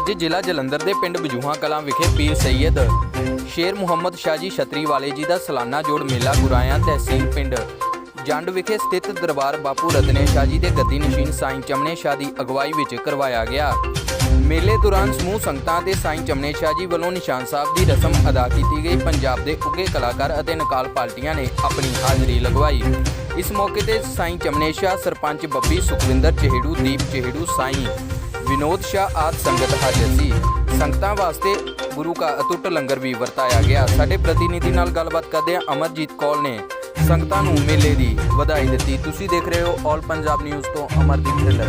ਅੱਜ ਜ਼ਿਲ੍ਹਾ ਜਲੰਧਰ ਦੇ ਪਿੰਡ ਬਜੂਹਾ ਕਲਾਂ ਵਿਖੇ ਪੀਰ ਸੈਯਦ ਸ਼ੇਰ ਮੁਹੰਮਦ ਸ਼ਾਹ ਜੀ ਛਤਰੀ ਵਾਲੇ ਜੀ ਦਾ ਸਾਲਾਨਾ ਜੋੜ ਮੇਲਾ ਗੁਰਾਇਆ ਤਹਿਸੀਲ ਪਿੰਡ ਜੰਡ ਵਿਖੇ ਸਥਿਤ ਦਰਬਾਰ ਬਾਪੂ ਰਤਨੇ ਸ਼ਾਹ ਜੀ ਦੇ ਗੱਦੀ ਨਸ਼ੀਨ ਸਾਈਂ ਚਮਨੇ ਸ਼ਾਹ ਦੀ ਅਗਵਾਈ ਵਿੱਚ ਕਰਵਾਇਆ ਗਿਆ। ਮੇਲੇ ਦੌਰਾਨ ਸਮੂਹ ਸੰਗਤਾਂ ਤੇ ਸਾਈਂ ਚਮਨੇ ਸ਼ਾਹ ਜੀ ਵੱਲੋਂ ਨਿਸ਼ਾਨ ਸਾਹਿਬ ਦੀ ਰਸਮ ਅਦਾ ਕੀਤੀ ਗਈ। ਪੰਜਾਬ ਦੇ ਉੱਘੇ ਕਲਾਕਾਰ ਅਤੇ ਨਕਾਲ ਪਾਰਟੀਆਂ ਨੇ ਆਪਣੀ ਹਾਜ਼ਰੀ ਲਗਵਾਈ। ਇਸ ਮੌਕੇ ਤੇ ਸਾਈਂ ਚਮਨੇ ਸ਼ਾਹ, ਸਰਪੰਚ ਬੱਬੀ ਸੁਖਵਿੰਦਰ ਚਿਹੜੂ, ਦੀਪ ਚਿਹੜੂ, ਸਾਈਂ ਵਿਨੋਦ ਸ਼ਾਹ ਆਦ ਸੰਗਤ ਹਾਜ਼ਰ ਸੀ। ਸੰਗਤਾਂ ਵਾਸਤੇ ਗੁਰੂ ਕਾ ਅਤੁੱਟ ਲੰਗਰ ਵੀ ਵਰਤਾਇਆ ਗਿਆ। ਸਾਡੇ ਪ੍ਰਤੀਨਿਧੀ ਨਾਲ ਗੱਲਬਾਤ ਕਰਦੇ ਹਾਂ ਅਮਰਜੀਤ ਕੌਲ ਨੇ। ਸੰਗਤਾਂ ਨੂੰ ਮੇਲੇ ਦੀ ਵਧਾਈ ਦਿੱਤੀ। ਤੁਸੀਂ ਦੇਖ ਰਹੇ ਹੋ ਆਲ ਪੰਜਾਬ ਨਿਊਜ਼ ਤੋਂ ਅਮਰਦੀਪ ਰਿਪੋਰਟ।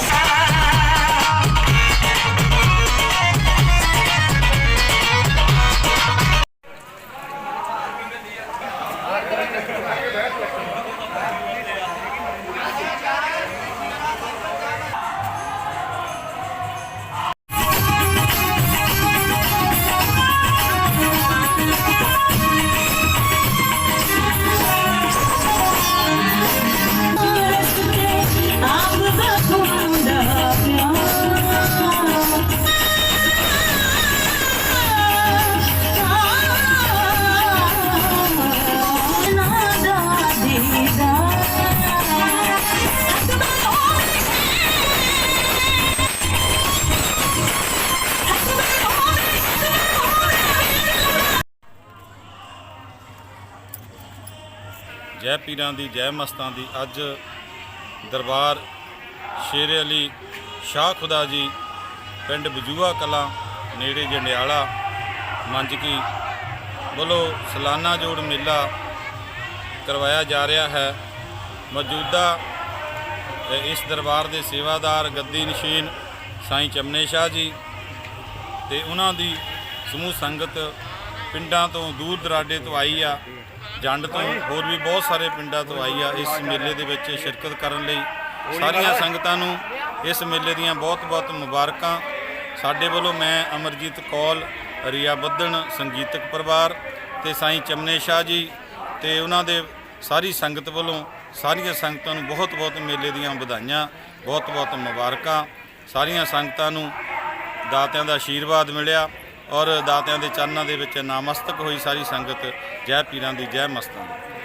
ਜੈ ਪੀਰਾਂ ਦੀ, ਜੈ ਮਸਤਾਂ ਦੀ, ਅੱਜ ਦਰਬਾਰ ਸ਼ੇਰ ਅਲੀ ਸ਼ਾਹ ਖੁਦਾ ਜੀ, ਪਿੰਡ ਬਜੂਆ ਕਲਾਂ, ਨੇੜੇ ਜੰਡਿਆਲਾ ਮੰਜਕੀ ਵੱਲੋਂ ਸਲਾਨਾ ਜੋੜ ਮੇਲਾ ਕਰਵਾਇਆ ਜਾ ਰਿਹਾ ਹੈ। ਮੌਜੂਦਾ ਇਸ ਦਰਬਾਰ ਦੇ ਸੇਵਾਦਾਰ ਗੱਦੀ ਨਸ਼ੀਨ ਸਾਈਂ ਚਮਨੇ ਸ਼ਾਹ ਜੀ ਤੇ ਉਹਨਾਂ ਦੀ ਸਮੂਹ ਸੰਗਤ ਪਿੰਡਾਂ ਤੋਂ ਦੂਰ ਦਰਾਡੇ ਤੋਂ ਆਈ ਆ। ਜੰਡ ਤੋਂ ਹੋਰ ਵੀ ਬਹੁਤ ਸਾਰੇ ਪਿੰਡਾਂ ਤੋਂ ਆਈ ਆ ਇਸ ਮੇਲੇ ਦੇ ਵਿੱਚ ਸ਼ਿਰਕਤ ਕਰਨ ਲਈ। ਸਾਰੀਆਂ ਸੰਗਤਾਂ ਨੂੰ ਇਸ ਮੇਲੇ ਦੀਆਂ ਬਹੁਤ-ਬਹੁਤ ਮੁਬਾਰਕਾਂ। ਸਾਡੇ ਵੱਲੋਂ ਮੈਂ ਅਮਰਜੀਤ ਕੌਲ ਰੀਆ ਬੱਦਣ, ਸੰਗੀਤਕ ਪਰਿਵਾਰ ਤੇ ਸਾਈਂ ਚਮਨੇ ਸ਼ਾਹ ਜੀ ਤੇ ਉਹਨਾਂ ਦੇ ਸਾਰੀ ਸੰਗਤ ਵੱਲੋਂ ਸਾਰੀਆਂ ਸੰਗਤਾਂ ਨੂੰ ਬਹੁਤ-ਬਹੁਤ ਮੇਲੇ ਦੀਆਂ ਵਧਾਈਆਂ ਬਹੁਤ-ਬਹੁਤ ਮੁਬਾਰਕਾਂ। ਸਾਰੀਆਂ ਸੰਗਤਾਂ ਨੂੰ ਦਾਤਿਆਂ ਦਾ ਆਸ਼ੀਰਵਾਦ ਮਿਲਿਆ। ਔਰ ਦਾਤਿਆਂ ਦੇ ਚਰਨਾਂ ਦੇ ਵਿੱਚ ਨਾਮਸਤਕ ਹੋਈ ਸਾਰੀ ਸੰਗਤ ਜੈ ਪੀਰਾਂ ਦੀ, ਜੈ ਮਸਤਾਂ ਦੀ।